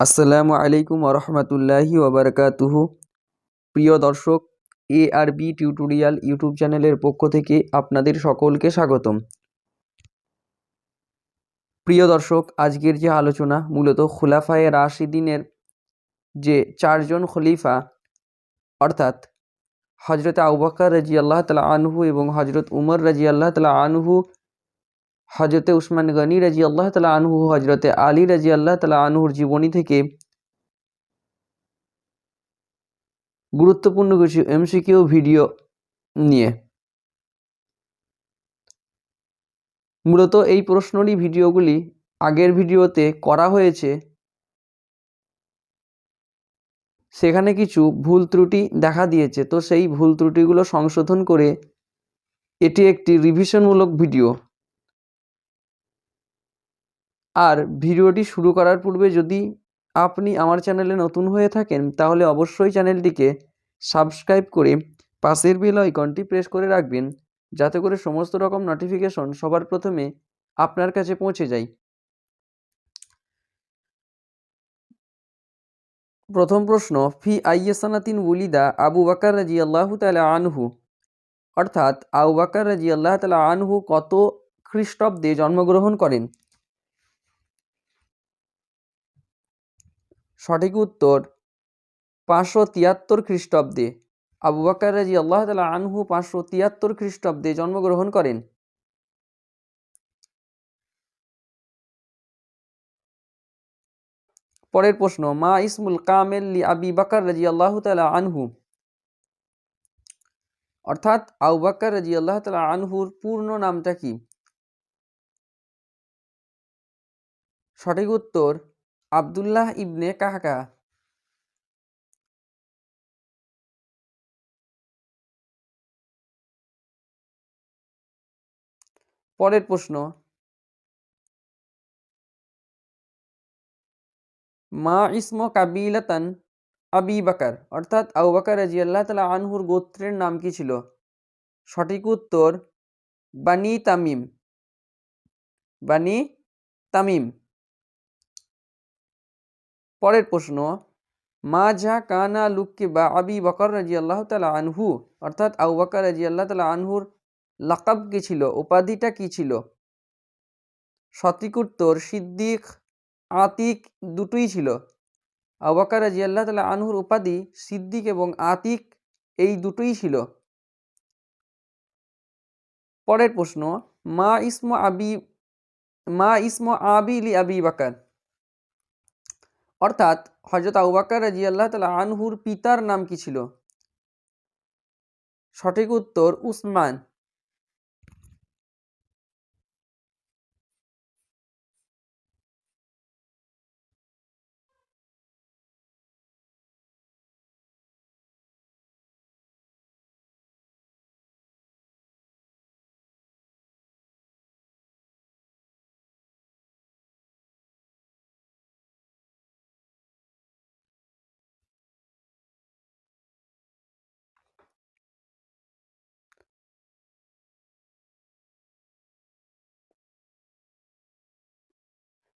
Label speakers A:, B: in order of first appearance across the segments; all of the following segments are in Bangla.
A: আসসালামু আলাইকুম রহমতুল্লাহি ওবরকাতুহু। প্রিয় দর্শক, A R B tutorial YouTube চ্যানেলের পক্ষ থেকে আপনাদের সকলকে স্বাগতম। প্রিয় দর্শক, আজকের যে আলোচনা মূলত খুলাফায়ে রাশিদিনের যে চারজন খলিফা, অর্থাৎ হজরত আউবাক্কর রাজি আল্লাহ তালা আনহু এবং হজরত উমর রাজি আল্লাহ তালা আনহু হজরতে উসমান গনি রাজি আল্লাহ তালা আনহু হজরতে আলী রাজি আল্লাহ তালা আনহুর জীবনী থেকে গুরুত্বপূর্ণ কিছু এমসিকিউ ভিডিও নিয়ে। মূলত এই প্রশ্নরই ভিডিওগুলি আগের ভিডিওতে করা হয়েছে। সেখানে কিছু ভুল ত্রুটি দেখা দিয়েছে। তো সেই ভুল ত্রুটিগুলো সংশোধন করে এটি একটি রিভিশনমূলক ভিডিও। আর ভিডিওটি শুরু করার পূর্বে যদি আপনি আমার চ্যানেলে নতুন হয়ে থাকেন, তাহলে অবশ্যই চ্যানেলটিকে সাবস্ক্রাইব করে পাশের বেল আইকনটি প্রেস করে রাখবেন, যাতে করে সমস্ত রকম নোটিফিকেশন সবার প্রথমে আপনার কাছে পৌঁছে যায়। প্রথম প্রশ্ন, ফি আইয়াসানাতিন উলিদা আবু বাকার রাজি আল্লাহ তালা আনহু? অর্থাৎ আবু বাকার রাজি আল্লাহ তালা আনহু কত খ্রিস্টাব্দে জন্মগ্রহণ করেন? সঠিক উত্তর পাঁচশো তিয়াত্তর খ্রিস্টাব্দে। আবু বাক্কার রাজি আল্লাহ তালা আনহু পাঁচশো তিয়াত্তর খ্রিস্টাব্দে জন্মগ্রহণ করেন। পরের প্রশ্ন, মা ইসমুল কামেল লি আবি বাকার রাজি আল্লাহ তালা আনহু? অর্থাৎ আবু বাক্কার রাজি আল্লাহ তালা আনহুর পূর্ণ নামটা কি? সঠিক উত্তর আবদুল্লাহ ইবনে কাহাকা। পরের প্রশ্ন। মা ইসম কাবিলাতান আবি বাকার, অর্থাৎ আবু বাকার রাজি আল্লাহ তালা আনহুর গোত্রের নাম কি ছিল? সঠিক উত্তর, বানি তামিম। বানি তামিম। পরের প্রশ্ন, মা ঝা কানা লুককে বা আবি বকর রাজি আল্লাহ তালা আনহু অর্থাৎ আউ বকর রাজি আল্লাহ তালা আনহুর লাকাব কি ছিল, উপাধিটা কি ছিল? সঠিক উত্তর সিদ্দিক, আতিক দুটোই ছিল। আউ বকর রাজি আল্লাহ তালা আনহুর উপাধি সিদ্দিক এবং আতিক এই দুটোই ছিল। পরের প্রশ্ন, মা ইসমো আবি, মা ইসমো আবি আবি বাকার অর্থাৎ হজরত আউবাকার রাজি আল্লাহ তালা আনহুর পিতার নাম কি ছিল? সঠিক উত্তর উসমান।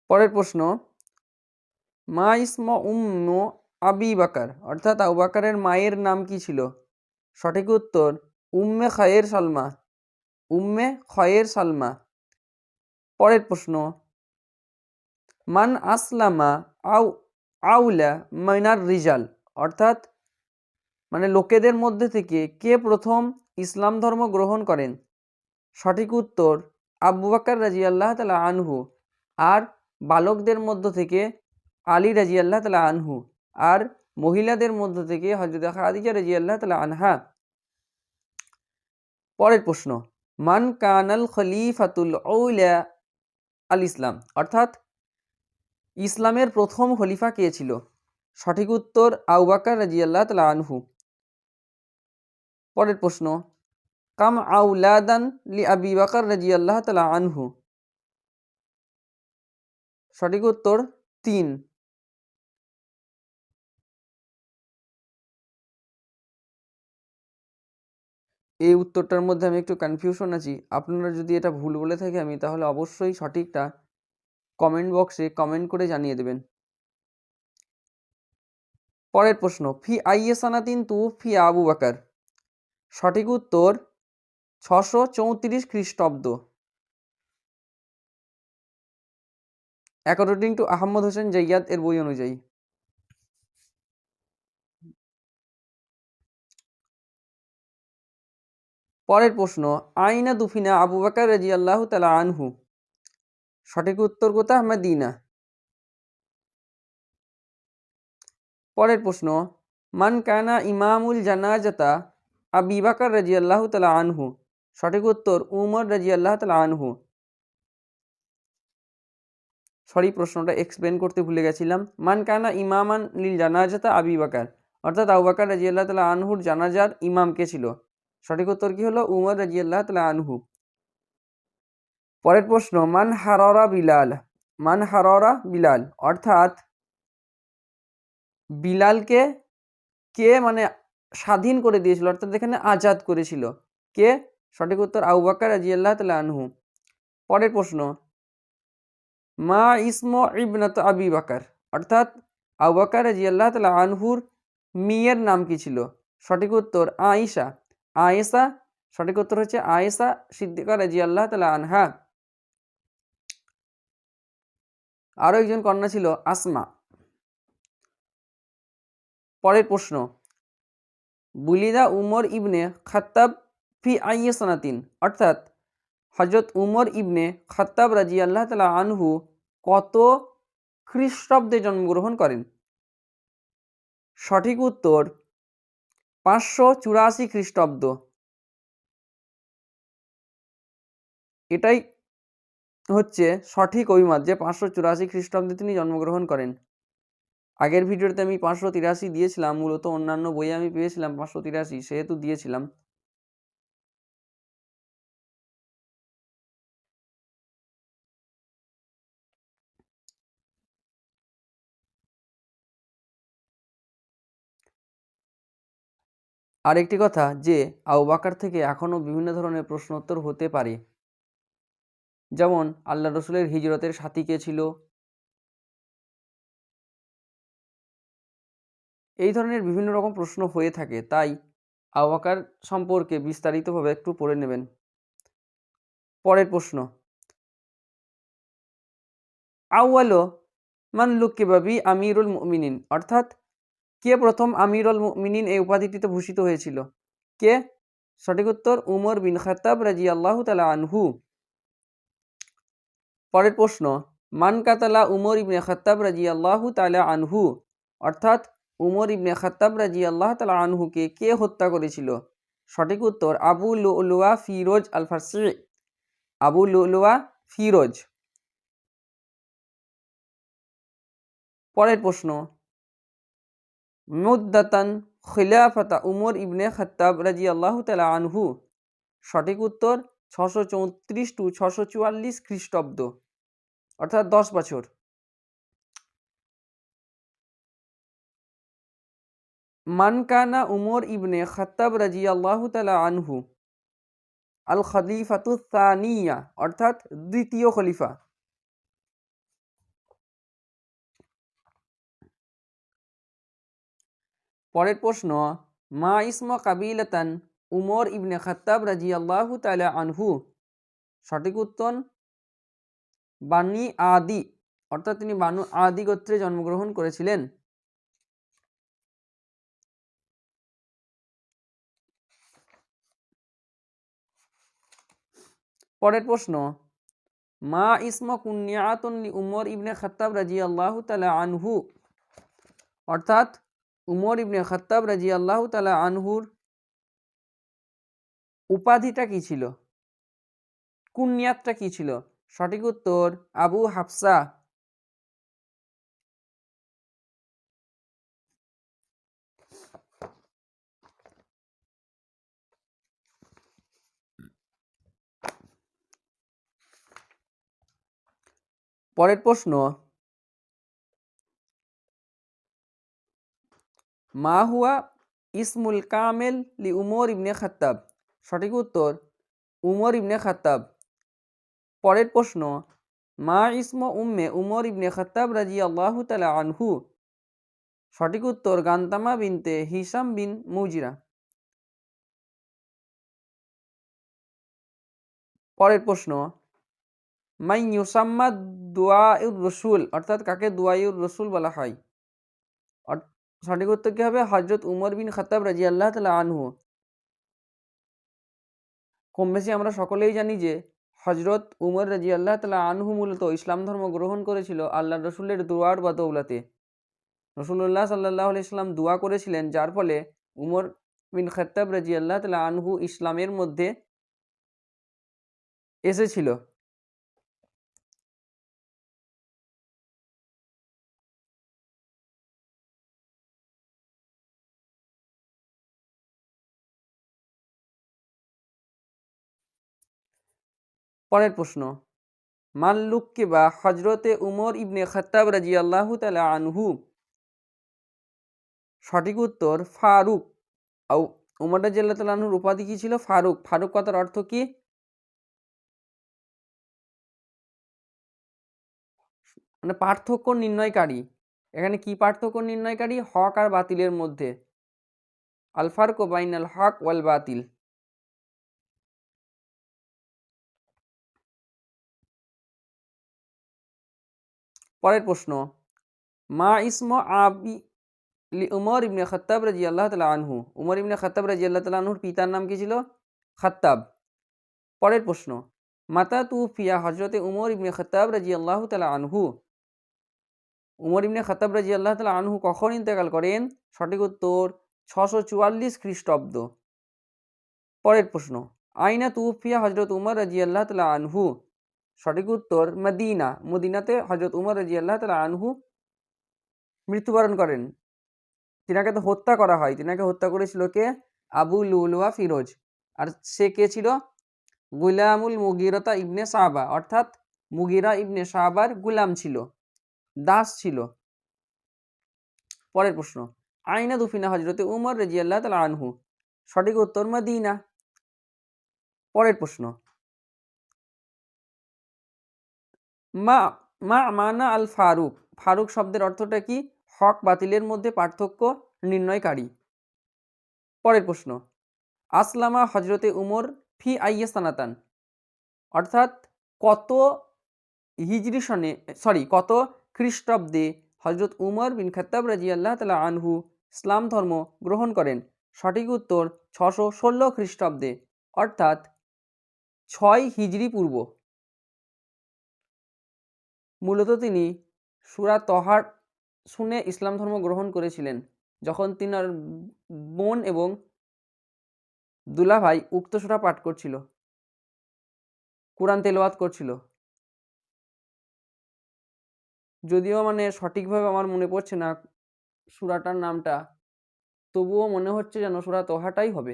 A: পরের প্রশ্ন মা ইসমা উম্ম আবি বাকার। অর্থাৎ আবু বাকারের মায়ের নাম কি ছিল? সঠিক উত্তর, উম্মে খয়ের সালমা। উম্মে খয়ের সালমা। পরের প্রশ্ন, মান আসলামা আউ আউলা মাইনার রিজাল? অর্থাৎ মানে লোকেদের মধ্যে থেকে কে প্রথম ইসলাম ধর্ম গ্রহণ করেন? সঠিক উত্তর, আবু বাকার রাজি আল্লাহ তালা আনহু। আর বালকদের মধ্য থেকে আলী রাজি আল্লাহ তালা আনহু আর মহিলাদের মধ্য থেকে হজরত খাদিজা রাজি আল্লাহ তালা আনহা। পরের প্রশ্ন, মান কানাল খলিফাতুল ঔলা আল ইসলাম? অর্থাৎ ইসলামের প্রথম খলিফা কে ছিল? সঠিক উত্তর আউবাকার রাজি আল্লাহ তালা আনহু। পরের প্রশ্ন, কাম আউলাদান লি আবি বাকার রাজি আল্লাহ তালা আনহু? সঠিক উত্তর তিন। এই উত্তরটার মধ্যে আমি একটু কনফিউশন আছি। আপনারা যদি এটা ভুল বলে থাকে আমি তাহলে অবশ্যই সঠিকটা কমেন্ট বক্সে কমেন্ট করে জানিয়ে দেবেন। পরের প্রশ্ন, ফি আইয়ে সানাতিন তু ফি আবু বাকার? সঠিক উত্তর ছশো চৌত্রিশ খ্রিস্টাব্দ। অ্যাকর্ডিং টু আহমদ হোসেন জাইয়াদ এর বই অনুযায়ী। পরের প্রশ্ন, আইনা দুফিনা আবু বাকার রাজি আল্লাহ তালা আনহু। সঠিক উত্তর কোথা মাদিনা। পরের প্রশ্ন, মান কানা ইমামুল জানাজাতা আবি বাকার রাজি আল্লাহ তালা আনহু। সঠিক উত্তর, উমর রাজি আল্লাহ তালা আনহু। সরি, প্রশ্নটা এক্সপ্লেন করতে ভুলে গেছিলাম। মান কানা ইমামান লিল জানাজাতা আবি বাকার। অর্থাৎ আবু বাকার রাজি আল্লাহ তালা আনহুর জানাজার ইমাম কে ছিল? সঠিক উত্তর কি হলো? উমর রাজি আল্লাহ তালা আনহু। পরের প্রশ্ন, মান হাররা বিলাল। মান হাররা বিলাল। অর্থাৎ বিলালকে কে মানে স্বাধীন করে দিয়েছিল? অর্থাৎ এখানে আজাদ করেছিল। কে? সঠিক উত্তর আবু বাক্কার রাজি আল্লাহ তালা আনহু। পরের প্রশ্ন মা ইসম ইবনাত আবি বাকার। অর্থাৎ আবু বাক্কার রাজি আল্লাহ তালা আনহুর মিয়ের নাম কি ছিল? সঠিক উত্তর আইসা আয়েসা সঠিক উত্তর হচ্ছে আয়েসা সিদ্দিকা রাজি আল্লাহ তালা আনহা। আরও একজন কন্যা ছিল আসমা। পরের প্রশ্ন, বুলিদা উমর ইবনে খাত্তাব ফি আইয়ে সনাতিন। অর্থাৎ হজরত উমর ইবনে খাত্তাব রাজি আল্লাহ তালা আনহু কত খ্রিস্টাব্দে জন্মগ্রহণ করেন? সঠিক উত্তর, পাঁচশো চুরাশি খ্রিস্টাব্দ। এটাই হচ্ছে সঠিক অভিমত যে পাঁচশো চুরাশি খ্রিস্টাব্দে তিনি জন্মগ্রহণ করেন। আগের ভিডিওতে আমি পাঁচশো তিরাশি দিয়েছিলাম, মূলত অন্যান্য বইয়ে আমি পেয়েছিলাম পাঁচশো তিরাশি, সেহেতু দিয়েছিলাম। আরেকটি কথা যে আউবাকার থেকে এখনও বিভিন্ন ধরনের প্রশ্নোত্তর হতে পারে। যেমন আল্লাহ রসুলের হিজরতের সাথী কে ছিল? এই ধরনের বিভিন্ন রকম প্রশ্ন হয়ে থাকে, তাই আওয়াকার সম্পর্কে বিস্তারিতভাবে একটু পড়ে নেবেন। পরের প্রশ্ন। আউয়ালো মান লুকিবাবি আমিরুল মুমিনিন, অর্থাৎ কে প্রথম আমিরুল মুমিনিন এই উপাধিটিতে ভূষিত হয়েছিল? কে? সঠিক উত্তর, উমর বিন খাতাব রাজি আল্লাহ তালা আনহু। পরের প্রশ্ন, মান কাতালা উমর ইবনে খাতাব রাজি আল্লাহ তালা আনহু? অর্থাৎ উমর ইবনে খাত্তাব রাজি আল্লাহ তালা আনহুকে কে হত্যা করেছিল? সঠিক উত্তর, আবু লুয়া ফিরোজ আল ফারসি আবু লুয়া ফিরোজ। পরের প্রশ্ন মুদাতান খিলাফাতা উমর ইবনে খাত্তাব রাজি আল্লাহ তালা আনহু। সঠিক উত্তর ছশো চৌত্রিশ টু ছশো চুয়াল্লিশ খ্রিস্টাব্দ, অর্থাৎ দশ বছর। মানকানা উমর ইবনে খত্তাব রাজি আল্লাহ তালা আনহু। আল খলিফাতুসানিয়া অর্থাৎ দ্বিতীয় খলিফা। পরের প্রশ্ন, মা ইসম কাবিলাতান উমর ইবনে খত্তাব রাজি আল্লাহ তালা আনহু? সঠিক উত্তর, বানি আদি, অর্থাৎ তিনি বানু আদি গোত্রে জন্মগ্রহণ করেছিলেন। পরের প্রশ্ন, মা ইসমা কুনিয়াতুন উমর ইবনে খত্তাব রাজি আল্লাহ তালা আনহু? অর্থাৎ উমর ইবনে খত্তাব রাজি আল্লাহ তালা আনহুর উপাধিটা কি ছিল? কুনিয়াতটা কি ছিল? সঠিক উত্তর, আবু হাফসা। পরের প্রশ্ন মা হুয়া ইসমুল কামেল লি উমর ইবনে খাত্তাব। সঠিক উত্তর, উমর ইবনে খাত্তাব। পরের প্রশ্ন, মা ইসম উম্মে উমর ইবনে খাত্তাব রাজি আল্লাহ তালা আনহু? সঠিক উত্তর, গান্তামা বিনতে হিসাম বিন মুজিরা। পরের প্রশ্ন মাই ইউসাম্মা দোয়াউর রসুল, অর্থাৎ কাকে দোয়াইউর রসুল বলা হয়? সঠিক উত্তর কি হবে? হজরত উমর বিন খতাব রাজি আল্লাহ তালা আনহু। কম বেশি আমরা সকলেই জানি যে হজরত উমর রাজি আল্লাহ তালা আনহু মূলত ইসলাম ধর্ম গ্রহণ করেছিল আল্লাহ রসুলের দোয়ার বদৌলাতে রসুল্লাহ সাল্লাহ ইসলাম দোয়া করেছিলেন, যার ফলে উমর বিন খত্তাব রাজি আল্লাহ তালা আনহু ইসলামের মধ্যে এসেছিল। পরের প্রশ্ন। মাল্লুককে বা হজরতে উমর ইবনে খত্তাব রাজি আল্লাহ তালা আনহু? সঠিক উত্তর, ফারুক। আউ উমর রাজি আল্লাহ তালা আনহুর উপাধি কি ছিল? ফারুক। ফারুক কথার অর্থ কি? মানে পার্থক্য নির্ণয়কারী। এখানে কি পার্থক্য নির্ণয়কারী? হক আর বাতিলের মধ্যে। আলফারকো বাইনাল হক ওয়াল বাতিল। পরের প্রশ্ন, মা ইসম আবি উমর ইবনে খত্তাব রাজি আল্লাহ তালা আনহু। উমর ইবনে খত্তাব রাজি আল্লাহ তালা আনহুর পিতার নাম কি ছিল? খত্তাব। পরের প্রশ্ন, মাতা তু ফিয়া হজরতে উমর ইবনে খত্তাব রাজি আল্লাহ তালা আনহু। উমর ইবনে খত্তাব রাজি আল্লাহ তালা আনহু কখন ইন্তেকাল করেন? সঠিক উত্তর ছশো চুয়াল্লিশ খ্রিস্টাব্দ। পরের প্রশ্ন, আইনা তুফিয়া হজরত উমর রাজি আল্লাহ তালা আনহু সঠিক উত্তর মদিনা। মদিনাতে হজরত উমর রাজি আল্লাহ তালা আনহু মৃত্যুবরণ করেন। তিনাকে তো হত্যা করা হয়। তিনাকে হত্যা করেছিল কে? আবু লুলুয়া ফিরোজ। আর সে কে ছিল? গুলামুল মুগিরতা ইবনে সাহাবা। অর্থাৎ মুগিরা ইবনে সাহাবার গুলাম ছিল। দাস ছিল। পরের প্রশ্ন। আইনা দুফিনা হজরতে উমর রাজি আল্লাহ তালা আনহু। সঠিক উত্তর মদিনা। পরের প্রশ্ন। মা মা মানা আল ফারুক। ফারুক শব্দের অর্থটা কি? হক বাতিলের মধ্যে পার্থক্য নির্ণয়কারী। পরের প্রশ্ন। আসলামা হজরতে উমর ফি আইয়ে সানাতান। অর্থাৎ কত হিজরি সনে, সরি, কত খ্রিস্টাব্দে হজরত উমর বিন খত্তাব রাজি আল্লাহ তালা আনহু ইসলাম ধর্ম গ্রহণ করেন। সঠিক উত্তর ছশো ষোলো খ্রিস্টাব্দে, অর্থাৎ ছয় হিজরি পূর্ব। মূলত তিনি সুরা তহার শুনে ইসলাম ধর্ম গ্রহণ করেছিলেন, যখন তিনার বোন এবং দুলাভাই উক্ত সুরা পাঠ করছিল। কোরআন তেলাওয়াত করছিল। যদিও মানে সঠিকভাবে আমার মনে পড়ছে না সুরাটার নামটা, তবুও মনে হচ্ছে যেন সুরা তোহাটাই হবে।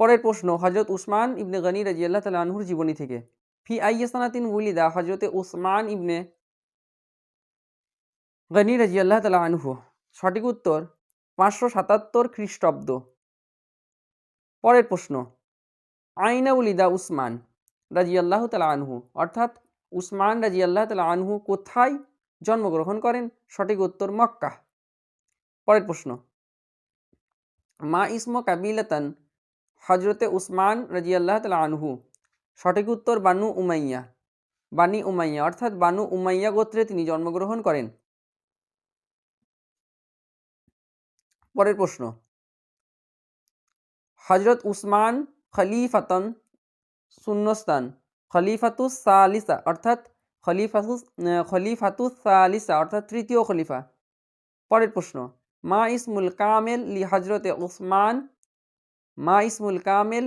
A: পরের প্রশ্ন হজরত উসমান ইবনে গনি রাজি আল্লাহ তালা আনহুর জীবনী থেকে। ফি আইয়াসানাতিন উলিদা হজরতে উসমান ইবনে গনি রাজি আল্লাহ তালা আনহু। সঠিক উত্তর, পাঁচশো সাতাত্তর খ্রিস্টাব্দ। পরের প্রশ্ন, আইনা উলিদা উসমান রাজি আল্লাহ তালা আনহু। অর্থাৎ উসমান রাজি আল্লাহ তালা আনহু কোথায় জন্মগ্রহণ করেন? সঠিক উত্তর, মক্কা। পরের প্রশ্ন, মা ইসমো কাবিলাতান হজরতে উসমান রাজি আল্লাহ আনহু। সঠিক উত্তর বানু উমাইয়া। বানি উমাইয়া, অর্থাৎ বানু উমাইয়া গোত্রে তিনি জন্মগ্রহণ করেন। পরের প্রশ্ন। হজরত উসমান খলিফাতন শূন্যস্থান খলিফাতুস সালিসা, অর্থাৎ খলিফাতুস খলিফাতুস সালিসা, অর্থাৎ তৃতীয় খলিফা। পরের প্রশ্ন। মা ইসমুল কামেল লি হজরতে উসমান মা ইসমুল কামেল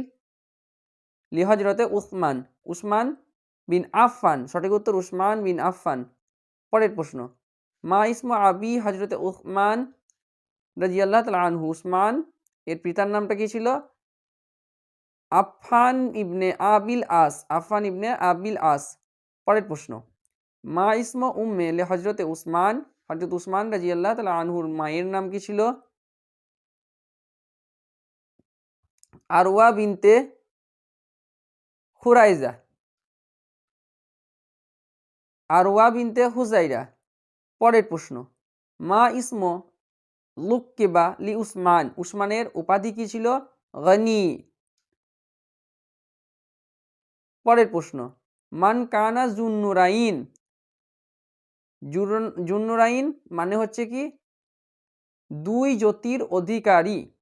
A: লি হজরতে উসমান। উসমান বিন আফফান, সঠিক উত্তর উসমান বিন আফফান। পরের প্রশ্ন মা ইসম আবি হজরতে উসমান রাজি আল্লাহ আনহু। উসমান, এর পিতার নামটা কি ছিল? আফফান ইবনে আবিল আস, আফফান ইবনে আবিল আস। পরের প্রশ্ন মা ইসম উম্মে হজরতে উসমান, হজরত উসমান রাজি আল্লাহ আনহুর মায়ের নাম কি ছিল? আরওয়া বিনতে খুরাইজা আরওয়া বিনতে হুজাইরা, পরের প্রশ্ন। মা ইসমো লুক্কেবা লি উসমান, উসমানের উপাধি কি ছিল? গনি। পরের প্রশ্ন। মান কানা জুন্নুরাইন। জুন্নুরাইন মানে হচ্ছে কি? দুই জ্যোতির অধিকারী।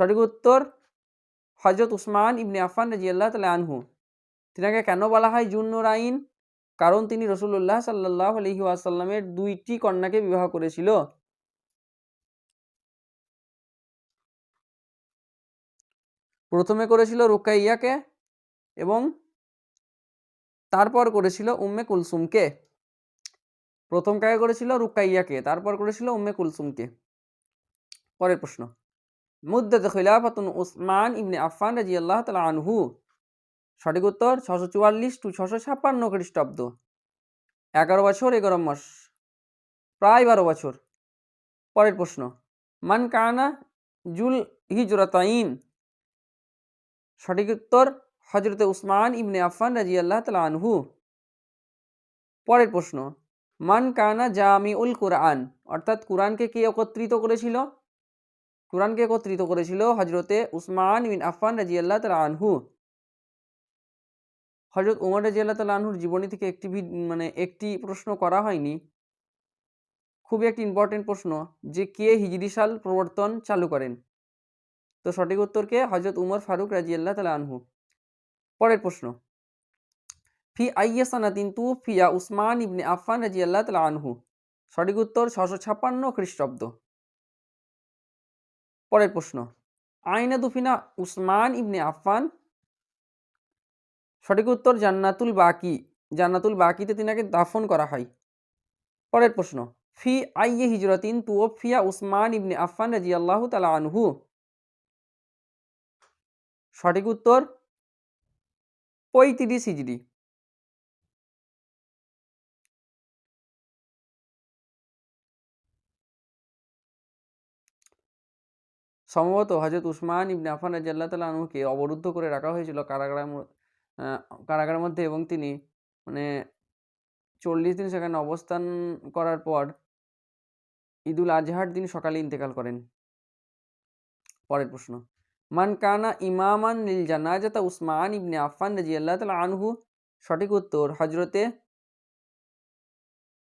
A: সঠিক উত্তর হজরত উসমান ইবনে আফান রাজিয়াল্লাহ তালা আনহু। তিনাকে কেন বলা হয় জুন্নুরাইন কারণ তিনি রসুল্লাহ সাল্লাহ আলহি আসাল্লামের দুইটি কন্যাকে বিবাহ করেছিল। প্রথমে করেছিল রুকাইয়াকে এবং তারপর করেছিল উম্মে কুলসুমকে। প্রথম কাকে করেছিল? রুকাইয়াকে। তারপর করেছিল উম্মে কুলসুমকে। পরের প্রশ্ন। মুদ্দাত খিলাফাতুন উসমান ইবনে আফফান রাজিয়াল্লাহ তাআলা আনহু। সঠিক উত্তর ছশো চুয়াল্লিশ টু ছশো ছাপ্পান্ন খ্রিস্টাব্দ। এগারো বছর, এগারো মাস। প্রায় বারো বছর। পরের প্রশ্ন, মান কানা জুল হিজরতাইন সঠিক উত্তর হজরতে উসমান ইবনে আফফান রাজিয়াল্লাহ তালা আনহু। পরের প্রশ্ন, মান কানা জামি উল কুরআন? অর্থাৎ কুরআনকে কে একত্রিত করেছিল? কুরআনকে একত্রিত করেছিল হজরতে উসমান বিন আফফান রাজিয়াল্লাহ তালা আনহু। হজরত উমর রাজিয়াল্লাহ তালা আনহুর জীবনী থেকে একটি মানে একটি প্রশ্ন করা হয়নি। খুবই একটি ইম্পর্টেন্ট প্রশ্ন যে কে হিজরি সাল প্রবর্তন চালু করেন? তো সঠিক উত্তরকে হজরত উমর ফারুক রাজিয়াল্লাহ তালা আনহু। পরের প্রশ্ন। ফি আইয়া সানাতিন তু ফিয়া উসমান ইবনে আফফান রাজিয়াল্লাহ তাল আনহু। সঠিক উত্তর ছশো ছাপ্পান্ন খ্রিস্টাব্দ। পরের প্রশ্ন। আইনা দুফিনা উসমান ইবনে আফফান। সঠিক উত্তর জান্নাতুল বাকি। জান্নাতুল বাকিতে তিনাকে দাফন করা হয়। পরের প্রশ্ন, ফি আইয়ে হিজরতিন তুওফিয়া উসমান ইবনে আফফান রাজিয়াল্লাহু তাআলা আনহু? সঠিক উত্তর, পঁয়ত্রিশ হিজরি। সম্ভবত হজরত উসমান ইবনে আফান রাজিয়াল্লাহ তাআলা আনহুকে অবরুদ্ধ করে রাখা হয়েছিল কারাগারের কারাগারের মধ্যে এবং তিনি মানে চল্লিশ দিন সেখানে অবস্থান করার পর ঈদুল আজহার দিন সকালে ইন্তেকাল করেন। পরের প্রশ্ন, মান কানা ইমামান লিল জানাজাতা উসমান ইবনে আফান রাজিয়াল্লাহ তাআলা আনহু? সঠিক উত্তর হজরতে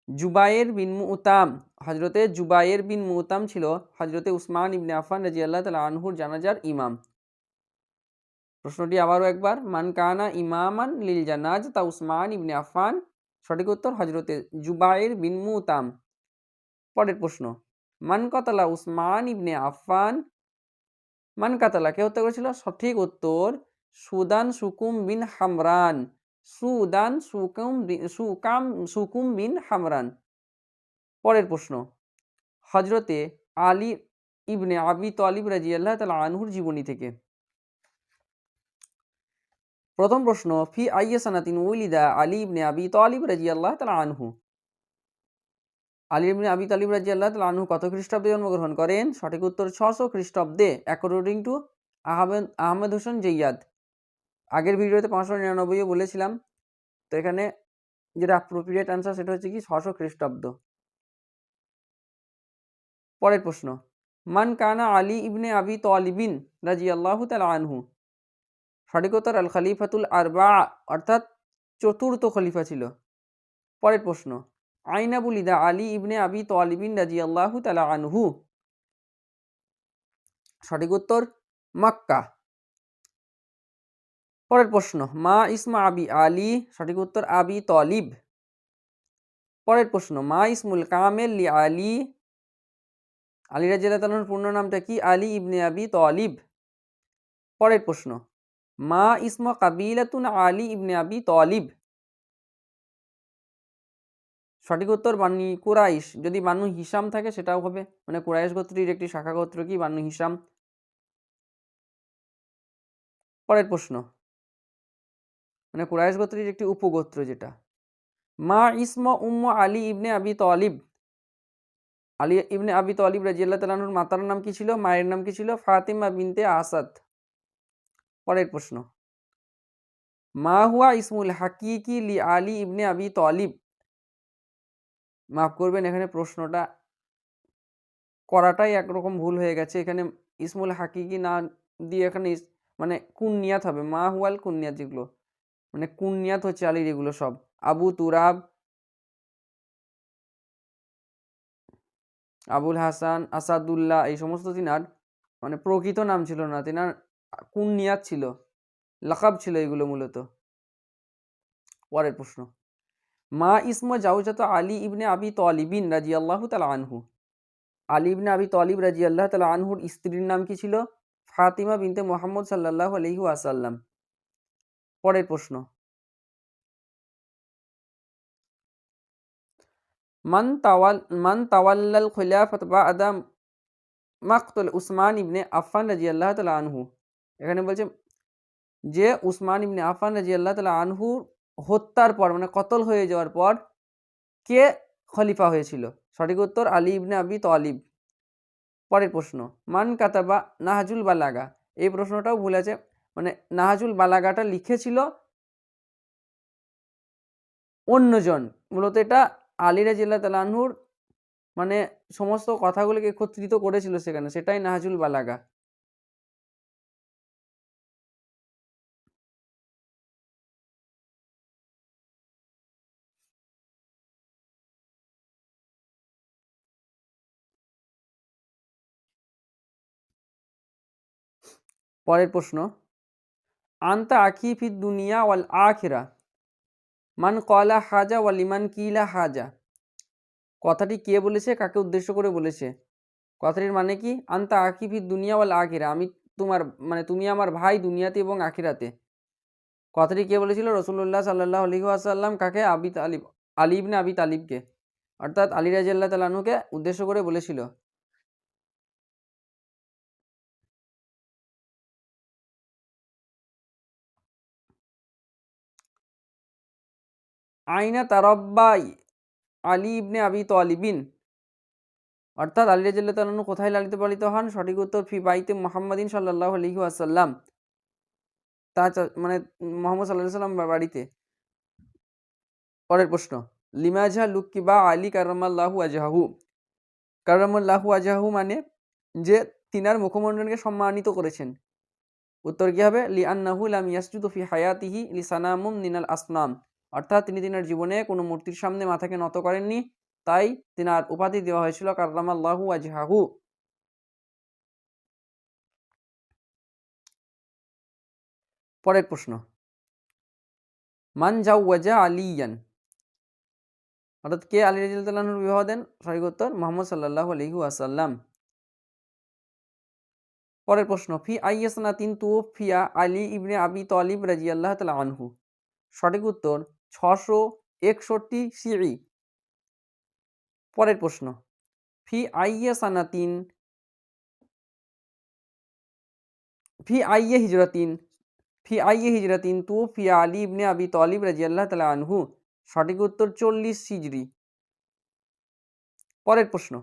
A: জুবায়ের বিন মুতাম। হজরতে জুবায়ের বিন মুতাম ছিল হজরতে উসমান ইবনে আফফান রাজিয়াল্লাহ তালা আনহুর জানাজার ইমাম। প্রশ্নটি আবারও একবার, মান কানা ইমামান লিল জানাজ, তা উসমান ইবনে আফফান। সঠিক উত্তর হজরতে জুবায়ের বিন মুতাম। পরের প্রশ্ন, মান কতলা উসমান ইবনে আফফান? মান কাতালা কে হত্যা করেছিল? সঠিক উত্তর, সুদান সুকুম বিন হামরান। সুদান সুকুম সুকাম সুকুম বিন হামরান। পরের প্রশ্ন হজরতে আলী ইবনে আবি তালিব রাজিয়াল্লাহ তাআলা আনহুর জীবনী থেকে। প্রথম প্রশ্ন, ফি আইয়ে সানাতিন উলিদা আলী ইবনে আবি তালিব রাজিয়াল্লাহ তাআলা আনহু? আলী ইবনে আবি তালিব রাজিয়াল্লাহ তাআলা আনহু কত খ্রিস্টাব্দে জন্মগ্রহণ করেন? সঠিক উত্তর, ছশো খ্রিস্টাব্দে। According to Ahmed Ahmed Hossain Joiyad. আগের ভিডিওতে পাঁচশো নিরানব্বইও বলেছিলাম। তো এখানে যেটা অ্যাপ্রোপ্রিয়েট অ্যান্সার সেটা হচ্ছে কি, ছশো খ্রিস্টাব্দ। পরের প্রশ্ন, মান কানা আলী ইবনে আবি তালিবিন রাজি আল্লাহ তালা আনহু। সঠিক উত্তর, আল খলিফাতুল আরবা অর্থাৎ চতুর্থ খলিফা ছিল। পরের প্রশ্ন আইনা বুলিদা আলী ইবনে আবি তালিবিন রাজি আল্লাহ তালা আনহু। সঠিক উত্তর, মক্কা। পরের প্রশ্ন, মা ইসমা আবি আলী, সঠিক উত্তর আবি তলিব। পরের প্রশ্ন, মা ইসমুল কামেল লি আলী। আলী রাজিয়াল্লাহর পূর্ণ নামটা কি? আলী ইবনে আবি তলিব। পরের প্রশ্ন, মা ইসমা কাবিলাতুন আলী ইবনে আবি তলিব। সঠিক উত্তর বান্নি কুরাইশ। যদি বানু হিসাম থাকে, সেটাও হবে। মানে কুরাইশ গোত্রের একটি শাখা গোত্র কি? বানু হিসাম পরের প্রশ্ন মানে কুরাইশ গোত্রের একটি উপগোত্র যেটা। মা ইসমা উম্ম আলী ইবনে আবি তলিব। আলী ইবনে আবি তলিব রাজিয়াল্লাহ তালাহুর মাতার নাম কি ছিল? মায়ের নাম কি ছিল? ফাতিমা বিনতে আসাদ। পরের প্রশ্ন। মা হুয়া ইসমুল হাকিকি লি আলী ইবনে আবি তলিব। মাফ করবেন, এখানে প্রশ্নটা করাটাই একরকম ভুল হয়ে গেছে। এখানে ইসমুল হাকিকি না দিয়ে এখানে মানে কুন্নিয়াত হবে। মা হুয়াল কুন্নিয়াত যেগুলো। মানে কুন্নিয়াত হচ্ছে আলীর এগুলো সব। আবু তুরাব আবুল হাসান, আসাদুল্লাহ এই সমস্ত তিনার মানে প্রকৃত নাম ছিল না। তিনার কুন্নিয়াত ছিল, লাকাব ছিল এগুলো মূলত। পরের প্রশ্ন। মা ইসমো জাউজাত আলী ইবনে আবি তলিবিন রাজি আল্লাহ তালা আনহু। আলী ইবনে আবি তলিব রাজি আল্লাহ তালা আনহুর স্ত্রীর নাম কি ছিল? ফাতিমা বিনতে মোহাম্মদ সাল্লাহ আলহি আসাল্লাম পরের প্রশ্ন। মান তাওয়াল, মান তাওয়াল্লাল খিলাফত বাদা মাকতুল উসমান ইবনে আফফান রাজি আল্লাহ তালা আনহু। এখানে বলছে, যে উসমান ইবনে আফফান রাজি আল্লাহ তালা আনহু হত্যার পর মানে কতল হয়ে যাওয়ার পর কে খলিফা হয়েছিল? সঠিক উত্তর আলী ইবনে আবি তলিব। পরের প্রশ্ন, মান কাতাবা নাহাজুল বালাগা। এই প্রশ্নটাও ভুল আছে। মানে নাহাজুল বালাগাটা লিখেছিল অন্যজন। মূলত এটা আলী রাজিল্লা তালাহুর মানে সমস্ত কথাগুলোকে একত্রিত করেছিল সেখানে, সেটাই নাহাজুল বালাগা। পরের প্রশ্ন। আন্তা আখি ফি দুনিয়া ওয়াল আখিরা মান কলা হাজা ওয়াল ইমান কিলা হাজা কথাটি কে বলেছে? কাকে উদ্দেশ্য করে বলেছে? কথাটির মানে কি? আন্তা আখি ফি দুনিয়া ওয়াল আখিরা আমি তোমার মানে তুমি আমার ভাই দুনিয়াতে এবং আখিরাতে। কথাটি কে বলেছিল? রসুল্লাহ সাল্লাহ আলহি আসাল্লাম কাকে? আবি তালিব, আলী ইবনে আবি তালিবকে। অর্থাৎ আলী রাজিয়াল্লাহ তালাহুকে উদ্দেশ্য করে বলেছিল। আইনা তারব্বাই আলী ইবনে আবি তালিবিন। অর্থাৎ আলী রাজিয়াল্লাহ তালাহু কোথায় লালিত পালিত হন? সঠিক উত্তর ফি বাইতে মোহাম্মদিন সাল্লাহ আলহি আসাল্লাম তা মানে মোহাম্মদ সাল্লাহ সাল্লাম বাড়িতে। পরের প্রশ্ন লিমাজা লুকিবা আলী কারামাল্লাহু আজাহু কারামাল্লাহু আজাহু মানে যে তিনার মুখমণ্ডলকে সম্মানিত করেছেন। উত্তর কি হবে? লি আন্নাহু লাম ইয়াসজুদু ফি হায়াতিহি লি সানামুম নিনাল আসনাম। অর্থাৎ তিনি তিনার জীবনে কোনো মূর্তির সামনে মাথাকে নত করেননি। তাই তিনার উপাধি দেওয়া হয়েছিল কারামাল্লাহু আজহাহু পরের প্রশ্ন। মান জাওয়াজা আলিয়ান। অর্থাৎ কে আলী রাজিউল্লাহর বিবাহ দেন? সঠিক উত্তর, মোহাম্মদ সাল্লাহ আলহু আসাল্লাম পরের প্রশ্ন, ফি আইয়াসনা তিন তু ফিয়া আলী ইবনে আবি তলিব রাজি আল্লাহ তালা আনহু। সঠিক উত্তর ছশো একষট্টি সিঁড়ি। পরের প্রশ্ন ফি আইয়া সানাতিন ফি আইয়ে হিজরাতিন ফি আইয়ে হিজরাতিন তু ফি আলী ইবনে আবি তলিব রাজি আল্লাহ তালা আনহু, সঠিক উত্তর চল্লিশ সিজরি পরের প্রশ্ন,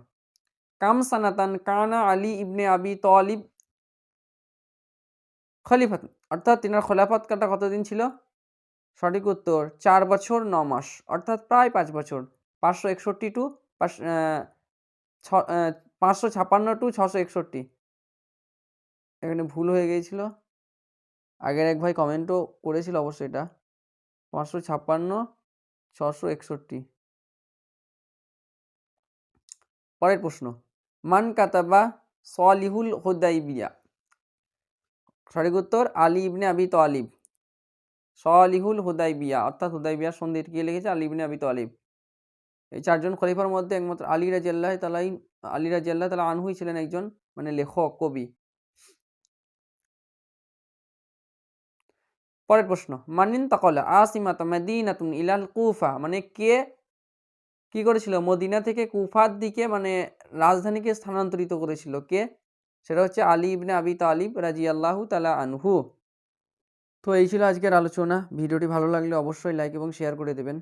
A: কাম সানাতান কানা আলী ইবনে আবি তলিব খলিফাত, অর্থাৎ তিনার খোলাফত কাটা কতদিন ছিল? সঠিক উত্তর চার বছর, ন মাস। অর্থাৎ প্রায় পাঁচ বছর। পাঁচশো একষট্টি টু পাঁচশো ছাপান্ন টু ছশো একষট্টি। এখানে ভুল হয়ে গিয়েছিল। আগের এক ভাই কমেন্টও করেছিল অবশ্যই এটা। পাঁচশো ছাপ্পান্ন, ছশো একষট্টি। পরের প্রশ্ন। মান কাতাবা সলিহুল হুদাইবিয়া। সঠিক উত্তর আলী ইবনে আবি তালিব। সলিহুল হুদাইবিয়া, অর্থাৎ হুদাইবিয়া সন্ধির কে লিখেছে? আলী ইবনে আবি তালিব। এই চারজন খলিফার মধ্যে একমাত্র আলী রাজি আল্লাহ তালাই আলী রাজি আল্লাহ তালা আনহুই ছিলেন একজন মানে লেখক, কবি। পরের প্রশ্ন মানিন তাকলা আসিমাত মাদিনাতুন ইলাল কুফা? মানে কে কি করেছিল? মদিনা থেকে কুফার দিকে মানে রাজধানীকে স্থানান্তরিত করেছিল কে? সেটা হচ্ছে আলী ইবনে আবি তালিব রাজি আল্লাহ তালা আনহু। তো এই ছিল আজকের আলোচনা। ভিডিওটি ভালো লাগলে অবশ্যই লাইক এবং শেয়ার করে দেবেন।